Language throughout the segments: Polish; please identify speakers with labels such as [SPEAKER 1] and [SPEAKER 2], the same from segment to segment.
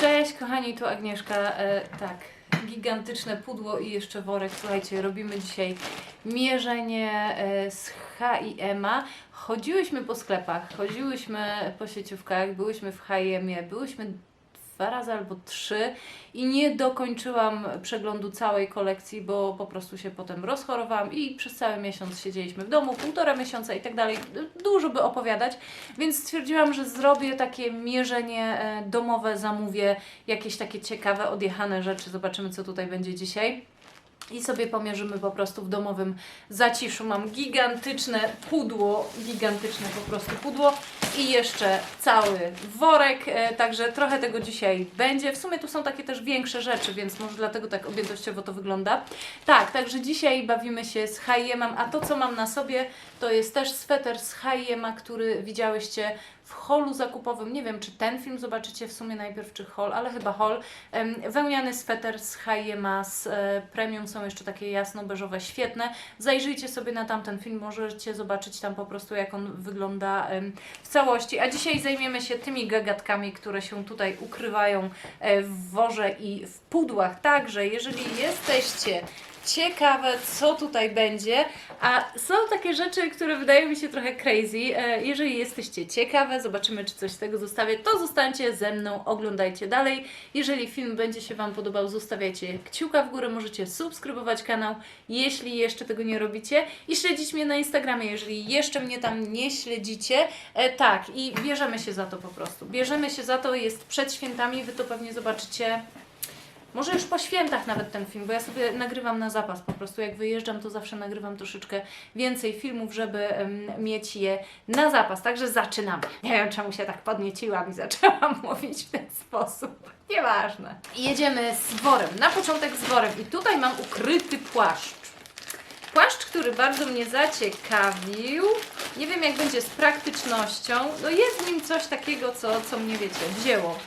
[SPEAKER 1] Cześć kochani, tu Agnieszka. E, tak, gigantyczne pudło i jeszcze worek. Słuchajcie, robimy dzisiaj mierzenie e, z H&M-a. Chodziłyśmy po sklepach, chodziłyśmy po sieciówkach, byłyśmy w H&M-ie, byłyśmy dwa razy albo trzy i nie dokończyłam przeglądu całej kolekcji, bo po prostu się potem rozchorowałam i przez cały miesiąc siedzieliśmy w domu, półtora miesiąca i tak dalej. Dużo by opowiadać, więc stwierdziłam, że zrobię takie mierzenie e, domowe, zamówię jakieś takie ciekawe, odjechane rzeczy. Zobaczymy, co tutaj będzie dzisiaj. I sobie pomierzymy po prostu w domowym zaciszu. Mam gigantyczne pudło, gigantyczne po prostu pudło i jeszcze cały worek, e, także trochę tego dzisiaj będzie. W sumie tu są takie też większe rzeczy, więc może dlatego tak objętościowo to wygląda. Tak, także dzisiaj bawimy się z H&M, a to co mam na sobie to jest też sweter z H&M, który widziałyście w holu zakupowym. Nie wiem, czy ten film zobaczycie w sumie najpierw, czy hol, ale chyba hol. Wełniany sweter z H&M z e, premium są jeszcze takie jasno-beżowe, świetne. Zajrzyjcie sobie na tamten film, możecie zobaczyć tam po prostu jak on wygląda w całości. A dzisiaj zajmiemy się tymi gagatkami, które się tutaj ukrywają e, w worze i w pudłach. Także jeżeli jesteście ciekawe, co tutaj będzie. A są takie rzeczy, które wydają mi się trochę crazy. E, Jeżeli jesteście ciekawe, zobaczymy, czy coś z tego zostawię, to zostańcie ze mną, oglądajcie dalej. Jeżeli film będzie się Wam podobał, zostawiajcie kciuka w górę, możecie subskrybować kanał, jeśli jeszcze tego nie robicie i śledzić mnie na Instagramie, jeżeli jeszcze mnie tam nie śledzicie. E, tak, i bierzemy się za to po prostu. Bierzemy się za to, jest przed świętami, Wy to pewnie zobaczycie może już po świętach nawet ten film, bo ja sobie nagrywam na zapas po prostu. Jak wyjeżdżam, to zawsze nagrywam troszeczkę więcej filmów, żeby em, mieć je na zapas. Także zaczynamy. Nie wiem, czemu się tak podnieciłam i zaczęłam mówić w ten sposób. Nieważne. Jedziemy z worem. Na początek z worem. I tutaj mam ukryty płaszcz. Płaszcz, który bardzo mnie zaciekawił. Nie wiem, jak będzie z praktycznością. No jest w nim coś takiego, co, co mnie, wiecie, wzięło.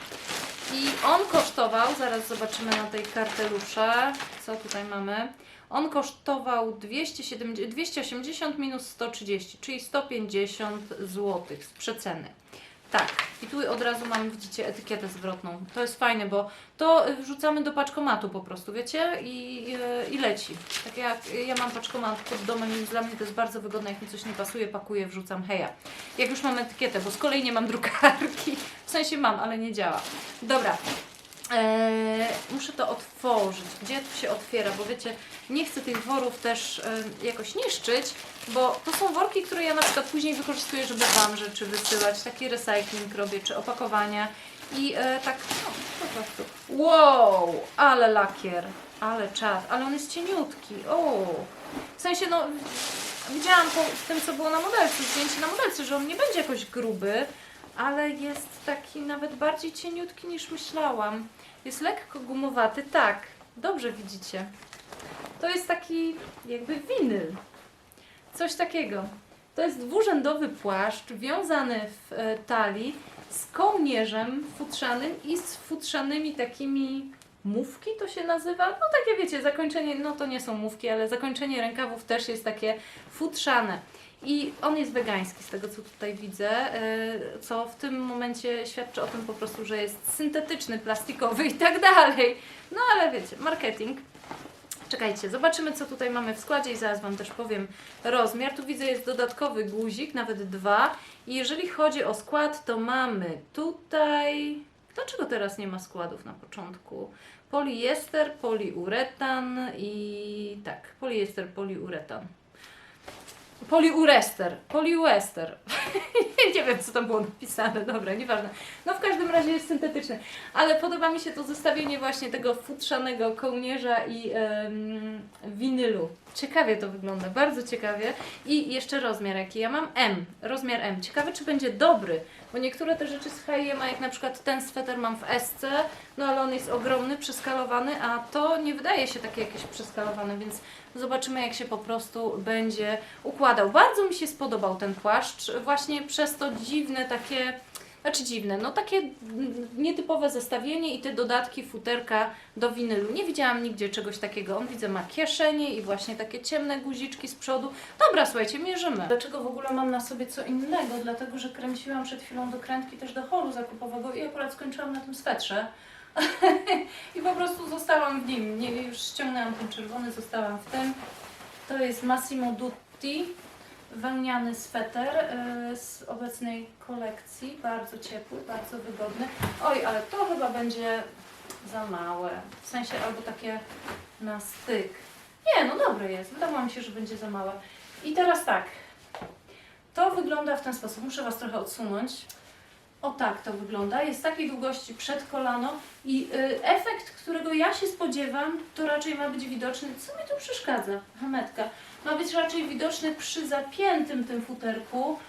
[SPEAKER 1] I on kosztował, zaraz zobaczymy na tej kartelusze, co tutaj mamy. On kosztował 270, 280 minus 130, czyli 150 zł z przeceny. Tak, i tu od razu mamy, widzicie, etykietę zwrotną. To jest fajne, bo to wrzucamy do paczkomatu po prostu, wiecie, i, i, i leci. Tak jak ja mam paczkomat pod domem, więc dla mnie to jest bardzo wygodne, jak mi coś nie pasuje, pakuję, wrzucam, heja. Jak już mam etykietę, bo z kolei nie mam drukarki, w sensie mam, ale nie działa. Dobra, Eee, muszę to otworzyć. Gdzie to się otwiera? Bo wiecie, nie chcę tych worów też e, jakoś niszczyć, bo to są worki, które ja na przykład później wykorzystuję, żeby Wam rzeczy wysyłać. Taki recycling robię, czy opakowania. I e, tak, no, po prostu. Wow, ale lakier, ale czad, ale on jest cieniutki. O, w sensie, no, widziałam po tym, co było na modelce, zdjęcie na modelce, że on nie będzie jakoś gruby, ale jest taki nawet bardziej cieniutki niż myślałam. Jest lekko gumowaty, tak, dobrze widzicie. To jest taki jakby winyl. Coś takiego. To jest dwurzędowy płaszcz wiązany w e, talii z kołnierzem futrzanym i z futrzanymi takimi mówki to się nazywa. No takie wiecie, zakończenie, no to nie są mówki, ale zakończenie rękawów też jest takie futrzane. I on jest wegański z tego co tutaj widzę, e, co w tym momencie świadczy o tym po prostu, że jest syntetyczny, plastikowy i tak dalej. No ale wiecie, marketing. Czekajcie, zobaczymy co tutaj mamy w składzie i zaraz Wam też powiem rozmiar. Tu widzę jest dodatkowy guzik, nawet dwa. I jeżeli chodzi o skład, to mamy tutaj... Dlaczego teraz nie ma składów na początku? Poliester, poliuretan i... tak, poliester, poliuretan. Poliurester, poliuester. nie wiem, co tam było napisane, dobra, nieważne. No w każdym razie jest syntetyczny. Ale podoba mi się to zestawienie właśnie tego futrzanego kołnierza i em, winylu. Ciekawie to wygląda, bardzo ciekawie. I jeszcze rozmiar jaki ja mam? M, rozmiar M. Ciekawe, czy będzie dobry, bo niektóre te rzeczy z H&M, jak na przykład ten sweter mam w SC, no ale on jest ogromny, przeskalowany, a to nie wydaje się takie jakieś przeskalowane, więc zobaczymy jak się po prostu będzie układał. Bardzo mi się spodobał ten płaszcz, właśnie przez to dziwne takie, znaczy dziwne, no takie nietypowe zestawienie i te dodatki futerka do winylu. Nie widziałam nigdzie czegoś takiego. On widzę ma kieszenie i właśnie takie ciemne guziczki z przodu. Dobra, słuchajcie, mierzymy. Dlaczego w ogóle mam na sobie co innego? Dlatego, że kręciłam przed chwilą do krętki też do holu zakupowego i akurat skończyłam na tym swetrze. I po prostu zostałam w nim. Nie, już ściągnęłam ten czerwony, zostałam w tym. To jest Massimo Dutti, wełniany sweter y, z obecnej kolekcji. Bardzo ciepły, bardzo wygodny. Oj, ale to chyba będzie za małe. W sensie albo takie na styk. Nie, no dobre jest. Wydawało mi się, że będzie za małe. I teraz tak. To wygląda w ten sposób. Muszę Was trochę odsunąć. O tak to wygląda. Jest takiej długości przed kolano i y, efekt, którego ja się spodziewam, to raczej ma być widoczny. Co mi tu przeszkadza? Hametka. Ma być raczej widoczny przy zapiętym tym futerku,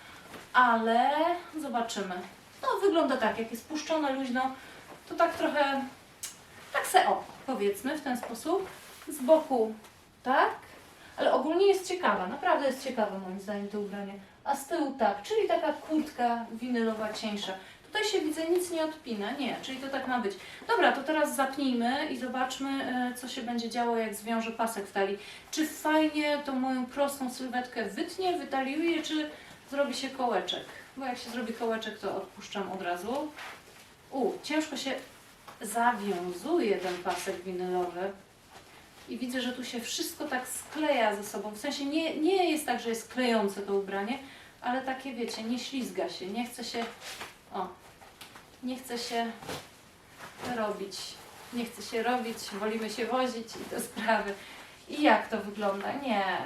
[SPEAKER 1] ale zobaczymy. No wygląda tak, jak jest puszczone luźno, to tak trochę, tak se o, powiedzmy w ten sposób. Z boku tak, ale ogólnie jest ciekawa, naprawdę jest ciekawa moim zdaniem to ubranie. A z tyłu tak, czyli taka kurtka winylowa cieńsza. Tutaj się widzę, nic nie odpina, nie, czyli to tak ma być. Dobra, to teraz zapnijmy i zobaczmy, e, co się będzie działo, jak zwiążę pasek w talii. Czy fajnie tą moją prostą sylwetkę wytnie, wytaliuje, czy zrobi się kołeczek? Bo jak się zrobi kołeczek, to odpuszczam od razu. U, ciężko się zawiązuje ten pasek winylowy. I widzę, że tu się wszystko tak skleja ze sobą. W sensie nie, nie jest tak, że jest klejące to ubranie, ale takie wiecie, nie ślizga się, nie chce się. O, nie chce się robić. Nie chce się robić, wolimy się wozić i te sprawy. I jak to wygląda? Nie.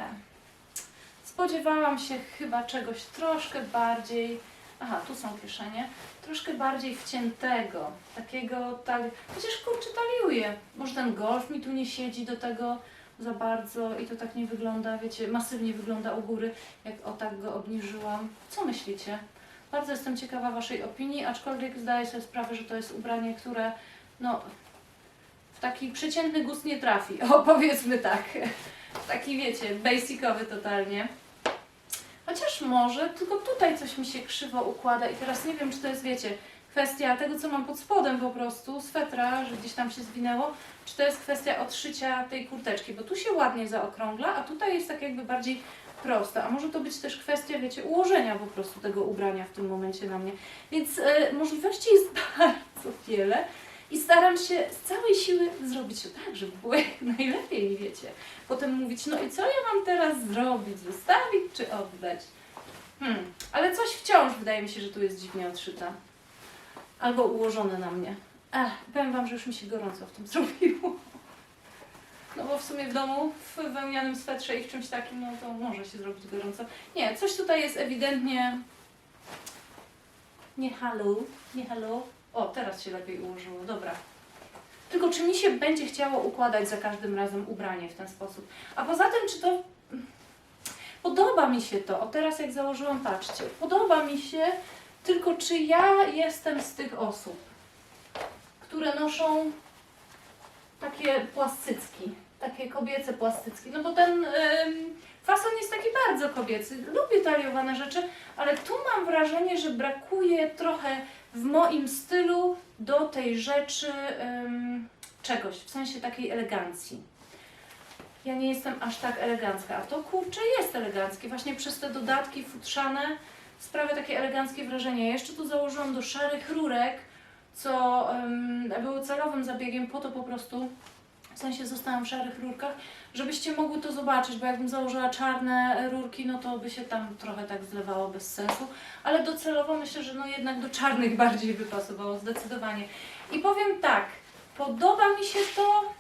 [SPEAKER 1] Spodziewałam się chyba czegoś troszkę bardziej. Aha, tu są kieszenie. Troszkę bardziej wciętego. Takiego, tak. Chociaż kurczę, taliuje. Może ten golf mi tu nie siedzi do tego za bardzo i to tak nie wygląda, wiecie, masywnie wygląda u góry, jak o tak go obniżyłam. Co myślicie? Bardzo jestem ciekawa Waszej opinii, aczkolwiek zdaję sobie sprawę, że to jest ubranie, które no, w taki przeciętny gust nie trafi. O, powiedzmy tak. Taki wiecie, basicowy totalnie. Chociaż może, tylko tutaj coś mi się krzywo układa i teraz nie wiem, czy to jest, wiecie, kwestia tego, co mam pod spodem po prostu, swetra, że gdzieś tam się zwinęło, czy to jest kwestia odszycia tej kurteczki, bo tu się ładnie zaokrągla, a tutaj jest tak jakby bardziej proste. A może to być też kwestia, wiecie, ułożenia po prostu tego ubrania w tym momencie na mnie. Więc e, możliwości jest bardzo wiele i staram się z całej siły zrobić to tak, żeby było jak najlepiej, wiecie. Potem mówić, no i co ja mam teraz zrobić? Zostawić czy oddać? Hmm, ale coś wciąż wydaje mi się, że tu jest dziwnie odszyta. Albo ułożone na mnie. Ech, powiem Wam, że już mi się gorąco w tym zrobiło. No bo w sumie w domu, w wełnianym swetrze i w czymś takim, no to może się zrobić gorąco. Nie, coś tutaj jest ewidentnie nie halo, nie halo. O, teraz się lepiej ułożyło, dobra. Tylko czy mi się będzie chciało układać za każdym razem ubranie w ten sposób? A poza tym, czy to... Podoba mi się to. O teraz jak założyłam, patrzcie. Podoba mi się, tylko czy ja jestem z tych osób, które noszą takie płastycki, takie kobiece płastycki. No bo ten ym, fason jest taki bardzo kobiecy. Lubię taliowane rzeczy, ale tu mam wrażenie, że brakuje trochę w moim stylu do tej rzeczy ym, czegoś, w sensie takiej elegancji. Ja nie jestem aż tak elegancka, a to kurczę jest eleganckie. Właśnie przez te dodatki futrzane sprawia takie eleganckie wrażenie. Ja jeszcze tu założyłam do szarych rurek, co ym, było celowym zabiegiem po to po prostu, w sensie zostałam w szarych rurkach, żebyście mogły to zobaczyć, bo jakbym założyła czarne rurki, no to by się tam trochę tak zlewało bez sensu, ale docelowo myślę, że no jednak do czarnych bardziej by pasowało, zdecydowanie. I powiem tak, podoba mi się to,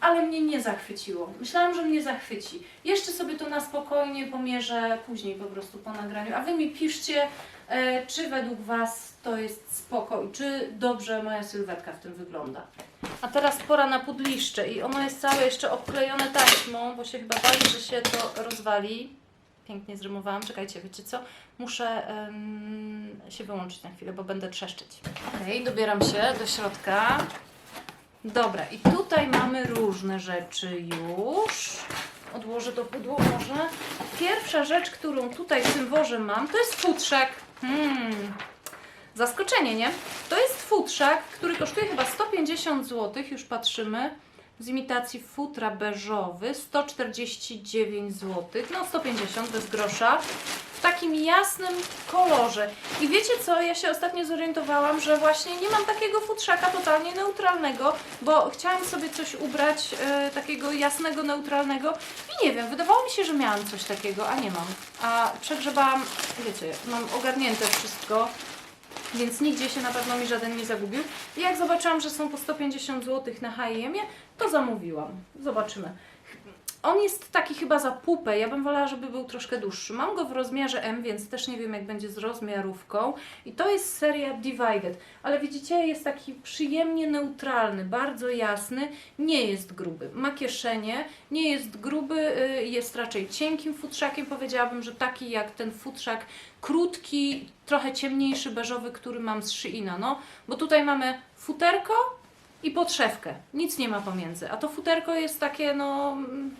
[SPEAKER 1] ale mnie nie zachwyciło. Myślałam, że mnie zachwyci. Jeszcze sobie to na spokojnie pomierzę później po prostu po nagraniu, a Wy mi piszcie, e, czy według Was to jest spoko i czy dobrze moja sylwetka w tym wygląda. A teraz pora na pudliszcze i ono jest całe jeszcze obklejone taśmą, bo się chyba bali, że się to rozwali. Pięknie zrymowałam. Czekajcie, wiecie co? Muszę em, się wyłączyć na chwilę, bo będę trzeszczyć. Okej, dobieram się do środka. Dobra, i tutaj mamy różne rzeczy już. Odłożę to pudło może. Pierwsza rzecz, którą tutaj w tym worze mam, to jest futrzak. Hmm. Zaskoczenie, nie? To jest futrzak, który kosztuje chyba 150 zł, już patrzymy. Z imitacji futra beżowy, 149 zł, no 150 bez grosza, w takim jasnym kolorze. I wiecie co, ja się ostatnio zorientowałam, że właśnie nie mam takiego futrzaka totalnie neutralnego, bo chciałam sobie coś ubrać e, takiego jasnego, neutralnego i nie wiem, wydawało mi się, że miałam coś takiego, a nie mam. A przegrzebałam, wiecie, mam ogarnięte wszystko, więc nigdzie się na pewno mi żaden nie zagubił. Jak zobaczyłam, że są po 150 zł na H&M-ie, to zamówiłam. Zobaczymy. On jest taki chyba za pupę. Ja bym wolała, żeby był troszkę dłuższy. Mam go w rozmiarze M, więc też nie wiem, jak będzie z rozmiarówką. I to jest seria Divided. Ale widzicie, jest taki przyjemnie neutralny, bardzo jasny. Nie jest gruby. Ma kieszenie, nie jest gruby, y, jest raczej cienkim futrzakiem. Powiedziałabym, że taki jak ten futrzak krótki, trochę ciemniejszy, beżowy, który mam z Sheina. No, bo tutaj mamy futerko i podszewkę. Nic nie ma pomiędzy. A to futerko jest takie, no. mm,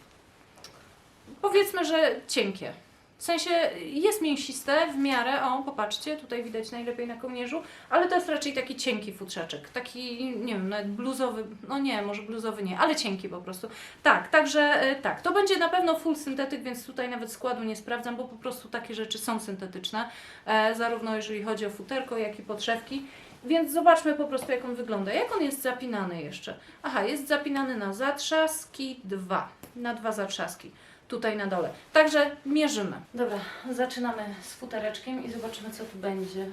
[SPEAKER 1] Powiedzmy, że cienkie. W sensie jest mięsiste w miarę, o popatrzcie, tutaj widać najlepiej na kołnierzu, ale to jest raczej taki cienki futrzaczek, taki, nie wiem, nawet bluzowy, no nie, może bluzowy nie, ale cienki po prostu. Tak, także e, tak, to będzie na pewno full syntetyk, więc tutaj nawet składu nie sprawdzam, bo po prostu takie rzeczy są syntetyczne, e, zarówno jeżeli chodzi o futerko, jak i podszewki. Więc zobaczmy po prostu, jak on wygląda. Jak on jest zapinany jeszcze? Aha, jest zapinany na zatrzaski 2. Na dwa zatrzaski. Tutaj na dole. Także mierzymy. Dobra, zaczynamy z futereczkiem i zobaczymy, co tu będzie.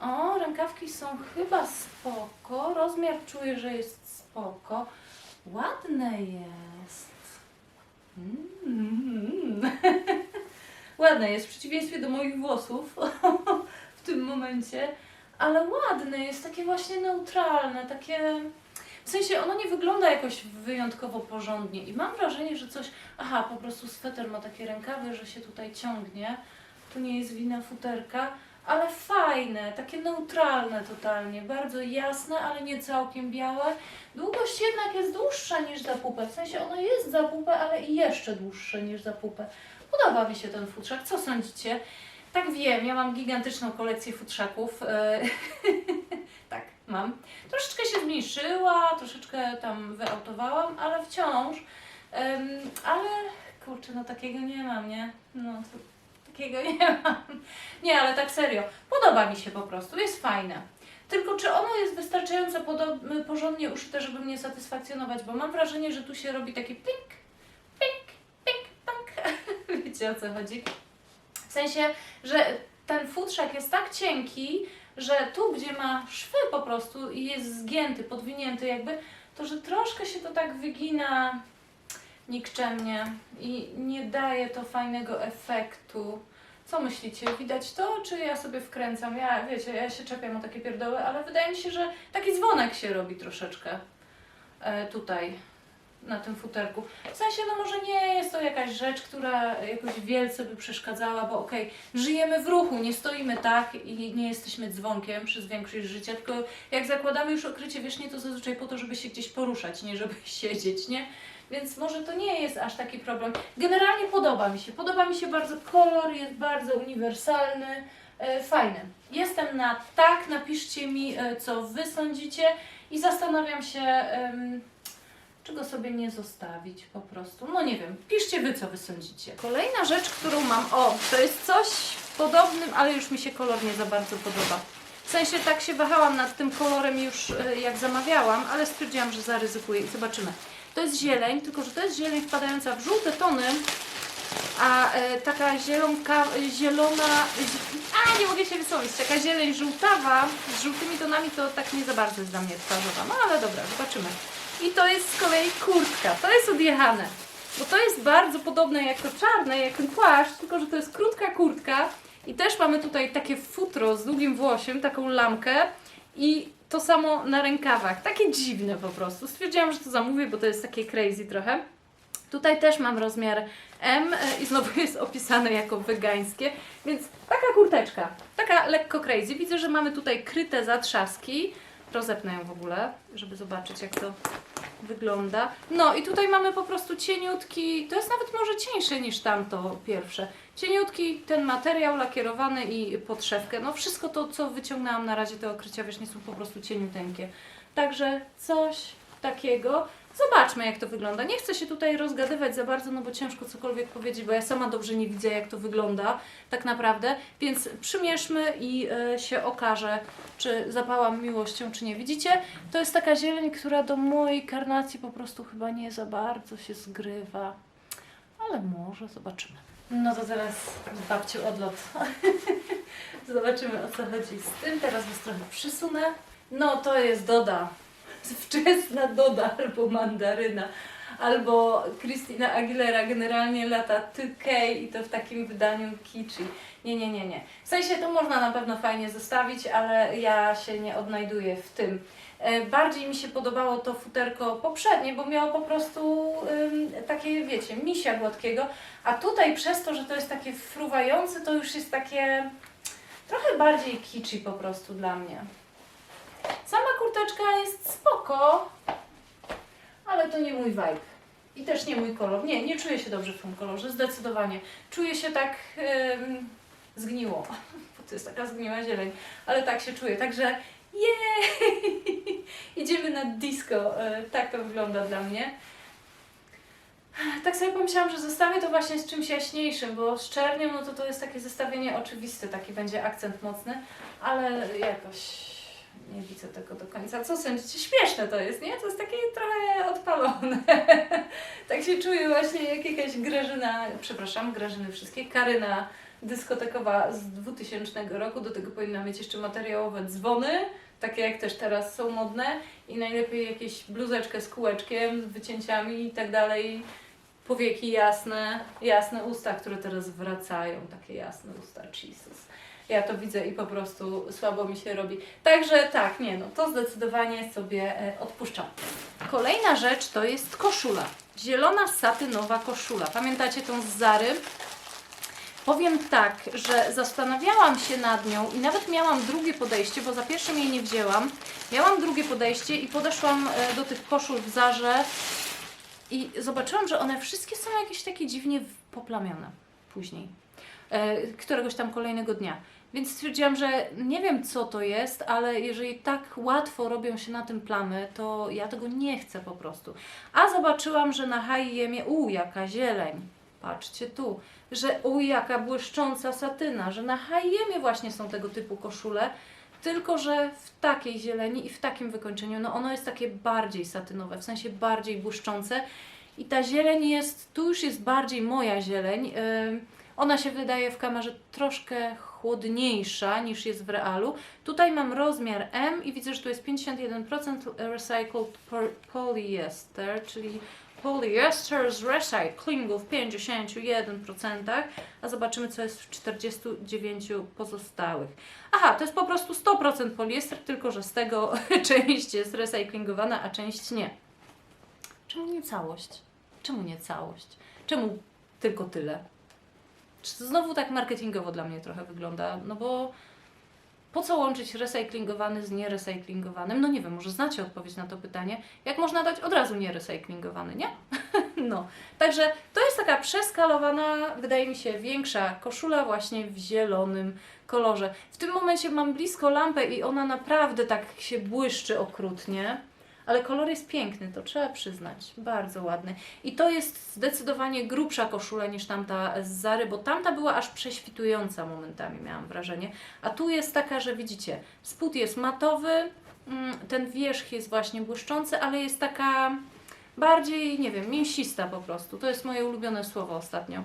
[SPEAKER 1] O, rękawki są chyba spoko. Rozmiar czuję, że jest spoko. Ładne jest. Mm. Ładne jest, w przeciwieństwie do moich włosów w tym momencie. Ale ładne jest, takie właśnie neutralne, takie... W sensie ono nie wygląda jakoś wyjątkowo porządnie i mam wrażenie, że coś... Aha, po prostu sweter ma takie rękawy, że się tutaj ciągnie. Tu nie jest wina futerka, ale fajne, takie neutralne totalnie, bardzo jasne, ale nie całkiem białe. Długość jednak jest dłuższa niż za pupę, w sensie ono jest za pupę, ale i jeszcze dłuższe niż za pupę. Podoba mi się ten futrzak, co sądzicie? Tak wiem, ja mam gigantyczną kolekcję futrzaków. e, tak, mam. Troszeczkę się zmniejszyła, troszeczkę tam wyautowałam, ale wciąż. Em, ale kurczę, no takiego nie mam, nie? No, takiego nie mam. Nie, ale tak serio. Podoba mi się po prostu, jest fajne. Tylko czy ono jest wystarczająco porządnie uszyte, żeby mnie satysfakcjonować? Bo mam wrażenie, że tu się robi taki pink, pink, pink, punk. Wiecie o co chodzi? W sensie, że ten futrzak jest tak cienki, że tu, gdzie ma szwy po prostu i jest zgięty, podwinięty jakby, to że troszkę się to tak wygina nikczemnie i nie daje to fajnego efektu. Co myślicie? Widać to, czy ja sobie wkręcam? Ja, wiecie, ja się czepiam o takie pierdoły, ale wydaje mi się, że taki dzwonek się robi troszeczkę e, tutaj na tym futerku. W sensie, no może nie jest to jakaś rzecz, która jakoś wielce by przeszkadzała, bo okej, żyjemy w ruchu, nie stoimy tak i nie jesteśmy dzwonkiem przez większość życia, tylko jak zakładamy już okrycie wierzchnie, to zazwyczaj po to, żeby się gdzieś poruszać, nie żeby siedzieć, nie? Więc może to nie jest aż taki problem. Generalnie podoba mi się. Podoba mi się bardzo kolor, jest bardzo uniwersalny, e, fajny. Jestem na tak, napiszcie mi, e, co Wy sądzicie i zastanawiam się, em, czego sobie nie zostawić po prostu. No nie wiem, piszcie Wy, co Wy sądzicie. Kolejna rzecz, którą mam, o, to jest coś podobnym, ale już mi się kolor nie za bardzo podoba. W sensie tak się wahałam nad tym kolorem już e, jak zamawiałam, ale stwierdziłam, że zaryzykuję i zobaczymy. To jest zieleń, tylko że to jest zieleń wpadająca w żółte tony, a e, taka zielonka, zielona, a nie mogę się wysłowić, taka zieleń żółtawa z żółtymi tonami to tak nie za bardzo jest dla mnie twarzowa. No ale dobra, zobaczymy. I to jest z kolei kurtka, to jest odjechane, bo to jest bardzo podobne jak to czarne, jak ten płaszcz, tylko że to jest krótka kurtka i też mamy tutaj takie futro z długim włosiem, taką lamkę i to samo na rękawach. Takie dziwne po prostu. Stwierdziłam, że to zamówię, bo to jest takie crazy trochę. Tutaj też mam rozmiar M e, i znowu jest opisane jako wegańskie, więc taka kurteczka, taka lekko crazy. Widzę, że mamy tutaj kryte zatrzaski. Rozepnę ją w ogóle, żeby zobaczyć jak to wygląda. No i tutaj mamy po prostu cieniutki, to jest nawet może cieńsze niż tamto pierwsze. Cieniutki ten materiał lakierowany i podszewkę. No wszystko to, co wyciągnęłam na razie, te okrycia wierzchnie są po prostu cieniuteńkie. Także coś takiego. Zobaczmy, jak to wygląda. Nie chcę się tutaj rozgadywać za bardzo, no bo ciężko cokolwiek powiedzieć, bo ja sama dobrze nie widzę, jak to wygląda tak naprawdę. Więc przymierzmy i e, się okaże, czy zapałam miłością, czy nie. Widzicie? To jest taka zieleń, która do mojej karnacji po prostu chyba nie za bardzo się zgrywa. Ale może zobaczymy. No to teraz babciu odlot. Zobaczymy o co chodzi z tym. Teraz was trochę przysunę. No to jest Doda. Wczesna Doda albo mandaryna. Albo Christina Aguilera, generalnie lata 2K i to w takim wydaniu kichi. Nie, nie, nie, nie. W sensie to można na pewno fajnie zostawić, ale ja się nie odnajduję w tym. E, Bardziej mi się podobało to futerko poprzednie, bo miało po prostu ym, takie, wiecie, misia gładkiego, a tutaj przez to, że to jest takie fruwające, to już jest takie trochę bardziej kiczy po prostu dla mnie. Sama kurteczka jest spoko, ale to nie mój vibe. I też nie mój kolor. Nie, nie czuję się dobrze w tym kolorze, zdecydowanie. Czuję się tak zgniło, bo to jest taka zgniła zieleń, ale tak się czuję. Także jej! Idziemy na disco. E, Tak to wygląda dla mnie. Tak sobie pomyślałam, że zostawię to właśnie z czymś jaśniejszym, bo z czernią no to to jest takie zestawienie oczywiste, taki będzie akcent mocny, ale jakoś nie widzę tego do końca. Co sądzicie? Śmieszne to jest, nie? To jest takie trochę odpalone. tak się czuję właśnie jak jakaś Grażyna, przepraszam, Grażyny wszystkie, Karyna dyskotekowa z 2000 roku. Do tego powinna mieć jeszcze materiałowe dzwony, takie jak też teraz są modne i najlepiej jakieś bluzeczkę z kółeczkiem, z wycięciami i tak dalej. Powieki jasne, jasne usta, które teraz wracają, takie jasne usta, Jesus. Ja to widzę i po prostu słabo mi się robi. Także tak, nie no, to zdecydowanie sobie e, odpuszczam. Kolejna rzecz to jest koszula. Zielona satynowa koszula. Pamiętacie tą z Zary? Powiem tak, że zastanawiałam się nad nią i nawet miałam drugie podejście, bo za pierwszym jej nie wzięłam. Miałam drugie podejście i podeszłam e, do tych koszul w Zarze i zobaczyłam, że one wszystkie są jakieś takie dziwnie poplamione później. E, któregoś tam kolejnego dnia. Więc stwierdziłam, że nie wiem co to jest, ale jeżeli tak łatwo robią się na tym plamy, to ja tego nie chcę po prostu. A zobaczyłam, że na H&M, u jaka zieleń, patrzcie tu, że u jaka błyszcząca satyna, że na H&M właśnie są tego typu koszule, tylko że w takiej zieleni i w takim wykończeniu, no ono jest takie bardziej satynowe, w sensie bardziej błyszczące. I ta zieleń jest, tu już jest bardziej moja zieleń, ym, ona się wydaje w kamerze troszkę chłodniejsza niż jest w realu. Tutaj mam rozmiar M i widzę, że tu jest 51% recycled po- polyester, czyli polyester z recyklingu w 51%, a zobaczymy co jest w 49 pozostałych. Aha, to jest po prostu 100% poliester, tylko że z tego część jest recyklingowana, a część nie. Czemu nie całość? Czemu nie całość? Czemu tylko tyle? Znowu tak marketingowo dla mnie trochę wygląda? No bo po co łączyć recyklingowany z nierecyklingowanym? No nie wiem, może znacie odpowiedź na to pytanie. Jak można dać od razu nierecyklingowany, nie? no, także to jest taka przeskalowana, wydaje mi się, większa koszula właśnie w zielonym kolorze. W tym momencie mam blisko lampę i ona naprawdę tak się błyszczy okrutnie. Ale kolor jest piękny, to trzeba przyznać. Bardzo ładny. I to jest zdecydowanie grubsza koszula niż tamta z Zary, bo tamta była aż prześwitująca momentami, miałam wrażenie. A tu jest taka, że widzicie, spód jest matowy, mm, ten wierzch jest właśnie błyszczący, ale jest taka bardziej, nie wiem, mięsista po prostu. To jest moje ulubione słowo ostatnio.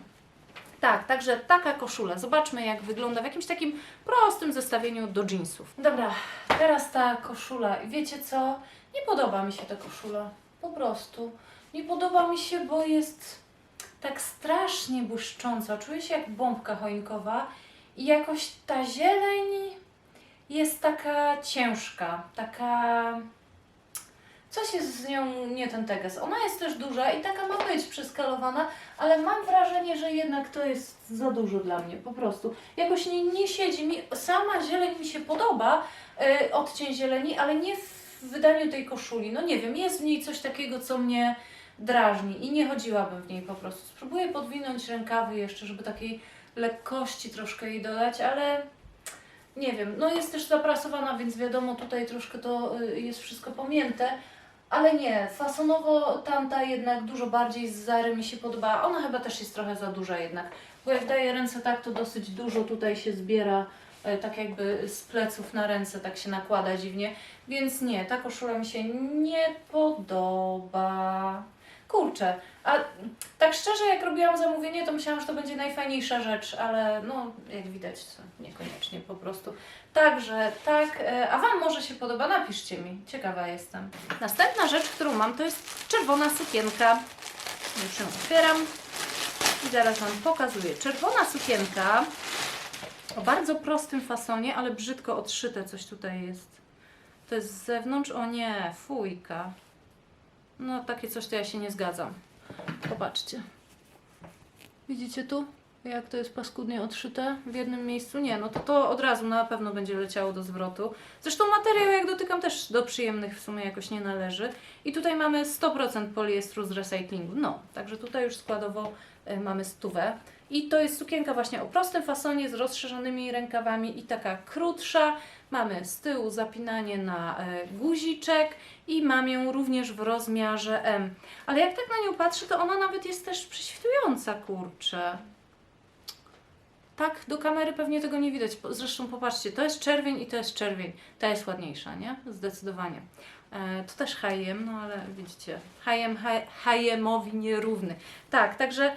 [SPEAKER 1] Tak, także taka koszula. Zobaczmy, jak wygląda w jakimś takim prostym zestawieniu do jeansów. Dobra, teraz ta koszula. I Wiecie co? Nie podoba mi się ta koszula. Po prostu. Nie podoba mi się, bo jest tak strasznie błyszcząca. Czuję się jak bombka choinkowa i jakoś ta zieleń jest taka ciężka, taka... Coś jest z nią nie ten teges. Ona jest też duża i taka ma być przeskalowana, ale mam wrażenie, że jednak to jest za dużo dla mnie, po prostu. Jakoś nie, nie siedzi mi, sama zieleń mi się podoba, yy, odcień zieleni, ale nie w wydaniu tej koszuli. No nie wiem, jest w niej coś takiego, co mnie drażni i nie chodziłabym w niej po prostu. Spróbuję podwinąć rękawy jeszcze, żeby takiej lekkości troszkę jej dodać, ale nie wiem, no jest też zaprasowana, więc wiadomo, tutaj troszkę to y, jest wszystko pomięte, Ale nie, fasonowo tamta jednak dużo bardziej z Zary mi się podoba. Ona chyba też jest trochę za duża jednak. Bo jak daję ręce tak, to dosyć dużo tutaj się zbiera, e, tak jakby z pleców na ręce tak się nakłada dziwnie. Więc nie, ta koszula mi się nie podoba. Kurczę, a tak szczerze jak robiłam zamówienie, to myślałam, że to będzie najfajniejsza rzecz, ale no jak widać to niekoniecznie po prostu. Także tak, e, a Wam może się podoba, napiszcie mi, ciekawa jestem. Następna rzecz, którą mam, to jest czerwona sukienka. Już ją otwieram i zaraz Wam pokazuję. Czerwona sukienka o bardzo prostym fasonie, ale brzydko odszyte coś tutaj jest. To jest z zewnątrz, o nie, fujka. No takie coś to ja się nie zgadzam. Popatrzcie. Widzicie tu? Jak to jest paskudnie odszyte w jednym miejscu? Nie, no to to od razu na pewno będzie leciało do zwrotu. Zresztą materiał, jak dotykam, też do przyjemnych w sumie jakoś nie należy. I tutaj mamy 100% poliestru z recyklingu. No, także tutaj już składowo y, mamy stówę. I to jest sukienka właśnie o prostym fasonie z rozszerzonymi rękawami i taka krótsza. Mamy z tyłu zapinanie na e, guziczek i mam ją również w rozmiarze M. Ale jak tak na nią patrzę, to ona nawet jest też prześwitująca, kurczę. Tak, do kamery pewnie tego nie widać. Zresztą popatrzcie, to jest czerwień i to jest czerwień. Ta jest ładniejsza, nie? Zdecydowanie. E, to też H&M, no ale widzicie, H&M H- H&M-owi nierówny. Tak, także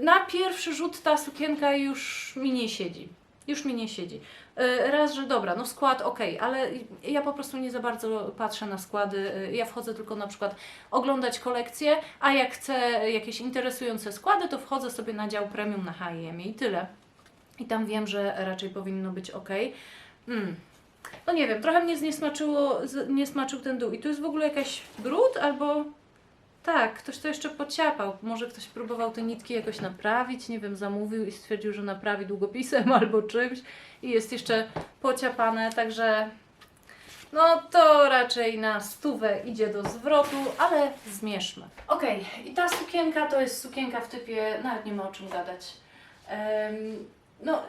[SPEAKER 1] na pierwszy rzut ta sukienka już mi nie siedzi. Już mi nie siedzi. E, Raz, że dobra, no skład ok, ale ja po prostu nie za bardzo patrzę na składy. E, Ja wchodzę tylko na przykład oglądać kolekcje, a jak chcę jakieś interesujące składy, to wchodzę sobie na dział premium na H&M i tyle. I tam wiem, że raczej powinno być ok. Mm. No nie wiem, trochę mnie zniesmaczyło, z- niesmaczył ten dół. I tu jest w ogóle jakaś brud albo... Tak, ktoś to jeszcze pociapał. Może ktoś próbował te nitki jakoś naprawić, nie wiem, zamówił i stwierdził, że naprawi długopisem albo czymś i jest jeszcze pociapane, także no to raczej na stówę idzie do zwrotu, ale zmierzmy. Okej, i ta sukienka to jest sukienka w typie, nawet nie ma o czym gadać. Em, no,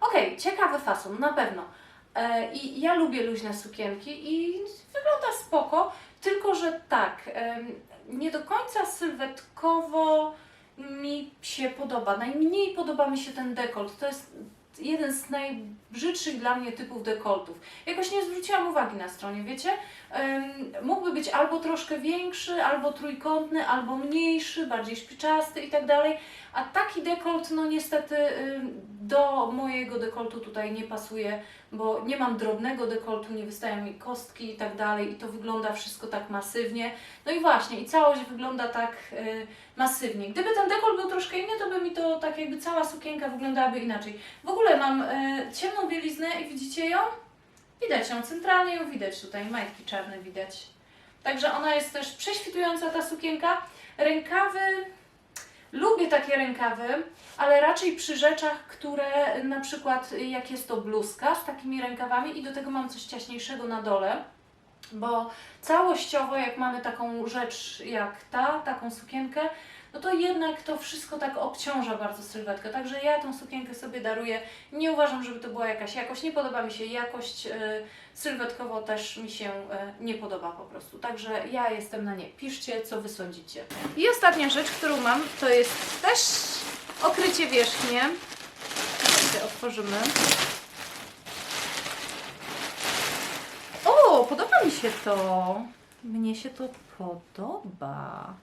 [SPEAKER 1] okej, ciekawy fason, na pewno. E, I ja lubię luźne sukienki i wygląda spoko, tylko że tak, nie do końca sylwetkowo mi się podoba. Najmniej podoba mi się ten dekolt. To jest jeden z najbrzydszych dla mnie typów dekoltów. Jakoś nie zwróciłam uwagi na stronie, wiecie? Mógłby być albo troszkę większy, albo trójkątny, albo mniejszy, bardziej szpiczasty i tak dalej. A taki dekolt, no niestety do mojego dekoltu tutaj nie pasuje, bo nie mam drobnego dekoltu, nie wystają mi kostki i tak dalej i to wygląda wszystko tak masywnie. No i właśnie, i całość wygląda tak y, masywnie. Gdyby ten dekolt był troszkę inny, to by mi to tak jakby cała sukienka wyglądałaby inaczej. W ogóle mam y, ciemną bieliznę i widzicie ją? Widać ją, centralnie ją widać tutaj, majtki czarne widać. Także ona jest też prześwitująca ta sukienka. Rękawy, lubię takie rękawy, ale raczej przy rzeczach, które na przykład jak jest to bluzka z takimi rękawami i do tego mam coś ciaśniejszego na dole, bo całościowo jak mamy taką rzecz jak ta, taką sukienkę, no to jednak to wszystko tak obciąża bardzo sylwetkę. Także ja tą sukienkę sobie daruję. Nie uważam, żeby to była jakaś jakość. Nie podoba mi się jakość. e, Sylwetkowo też mi się e, nie podoba po prostu. Także ja jestem na nie. Piszcie, co wy sądzicie. I ostatnia rzecz, którą mam, to jest też okrycie wierzchnie. Otworzymy. O, podoba mi się to. Mnie się to podoba.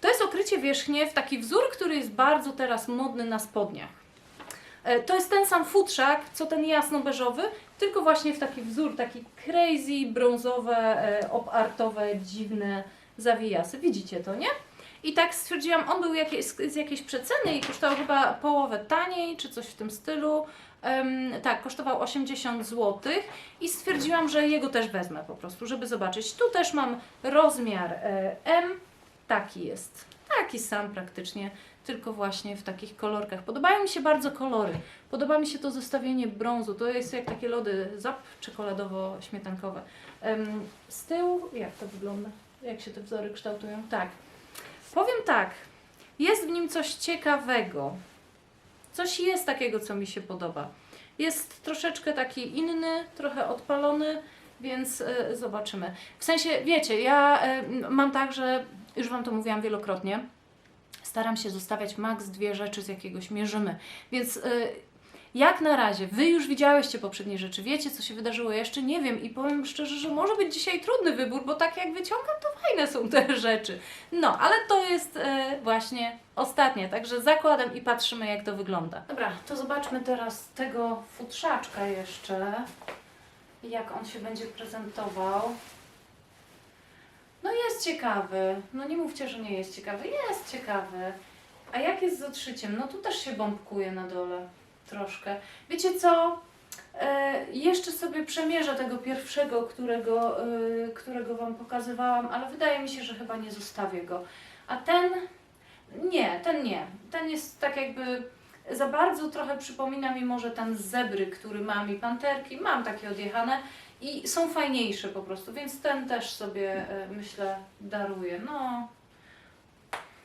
[SPEAKER 1] To jest okrycie wierzchnie w taki wzór, który jest bardzo teraz modny na spodniach. E, To jest ten sam futrzak, co ten jasno-beżowy, tylko właśnie w taki wzór, taki crazy, brązowe, e, opartowe, dziwne zawijasy. Widzicie to, nie? I tak stwierdziłam, on był jakieś, z jakiejś przeceny i kosztował chyba połowę taniej, czy coś w tym stylu. Em, tak, kosztował 80 zł i stwierdziłam, że jego też wezmę po prostu, żeby zobaczyć. Tu też mam rozmiar e, M, taki jest, taki sam praktycznie, tylko właśnie w takich kolorkach. Podobają mi się bardzo kolory. Podoba mi się to zestawienie brązu. To jest jak takie lody zap czekoladowo-śmietankowe. Em, z tyłu, jak to wygląda? Jak się te wzory kształtują? Tak. Powiem tak, jest w nim coś ciekawego. Coś jest takiego, co mi się podoba. Jest troszeczkę taki inny, trochę odpalony więc y, zobaczymy. W sensie, wiecie, ja y, mam tak, że już Wam to mówiłam wielokrotnie, staram się zostawiać maks dwie rzeczy z jakiegoś mierzymy, więc... Y, jak na razie, Wy już widziałyście poprzednie rzeczy, wiecie co się wydarzyło, ja jeszcze nie wiem i powiem szczerze, że może być dzisiaj trudny wybór, bo tak jak wyciągam, to fajne są te rzeczy. No, ale to jest e, właśnie ostatnie, także zakładam i patrzymy jak to wygląda. Dobra, to zobaczmy teraz tego futrzaczka jeszcze, jak on się będzie prezentował. No jest ciekawy, no nie mówcie, że nie jest ciekawy, jest ciekawy. A jak jest z odszyciem? No tu też się bombkuje na dole troszkę. Wiecie co? E, jeszcze sobie przemierzę tego pierwszego, którego, e, którego Wam pokazywałam, ale wydaje mi się, że chyba nie zostawię go. A ten, nie, ten nie. Ten jest tak jakby za bardzo trochę przypomina mi może ten zebry, który mam i panterki. Mam takie odjechane i są fajniejsze po prostu, więc ten też sobie e, myślę daruję. No,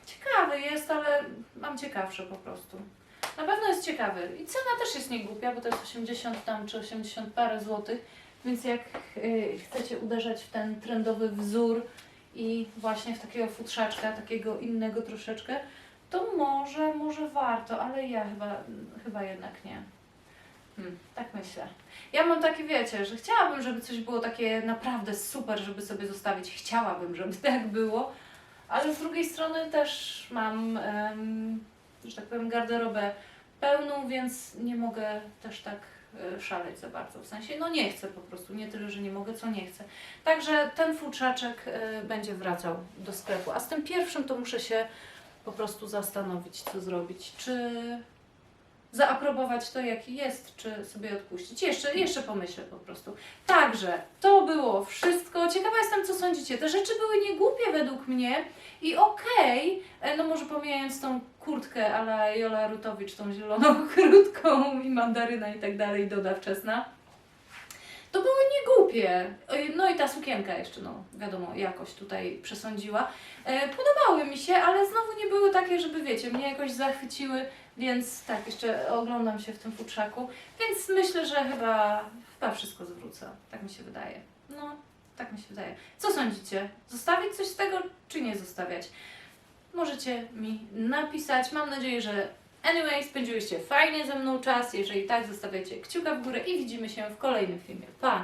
[SPEAKER 1] ciekawy jest, ale mam ciekawsze po prostu. Na pewno jest ciekawy. I cena też jest niegłupia, bo to jest 80 tam czy 80 parę złotych. Więc jak y, chcecie uderzać w ten trendowy wzór i właśnie w takiego futrzaczka, takiego innego troszeczkę, to może, może warto, ale ja chyba, chyba jednak nie. Hmm, tak myślę. Ja mam takie, wiecie, że chciałabym, żeby coś było takie naprawdę super, żeby sobie zostawić. Chciałabym, żeby tak było, ale z drugiej strony też mam, że tak powiem, garderobę pełną, więc nie mogę też tak e, szaleć za bardzo. W sensie, no nie chcę po prostu, nie tyle, że nie mogę, co nie chcę. Także ten futrzaczek e, będzie wracał do sklepu. A z tym pierwszym to muszę się po prostu zastanowić, co zrobić. Czy zaaprobować to, jaki jest, czy sobie odpuścić. Jeszcze, jeszcze pomyślę po prostu. Także to było wszystko. Ciekawa jestem, co sądzicie. Te rzeczy były niegłupie według mnie i okej, e, no może pomijając tą kurtkę ala Jola Rutowicz, tą zieloną krótką i mandaryna i tak dalej, doda wczesna. To były niegłupie. No i ta sukienka jeszcze, no wiadomo, jakoś tutaj przesądziła. E, podobały mi się, ale znowu nie były takie, żeby wiecie, mnie jakoś zachwyciły, więc tak, jeszcze oglądam się w tym futrzaku, więc myślę, że chyba, chyba wszystko zwrócę. Tak mi się wydaje. No, tak mi się wydaje. Co sądzicie? Zostawić coś z tego, czy nie zostawiać? Możecie mi napisać. Mam nadzieję, że anyway, spędziłyście fajnie ze mną czas. Jeżeli tak, zostawiajcie kciuka w górę i widzimy się w kolejnym filmie. Pa!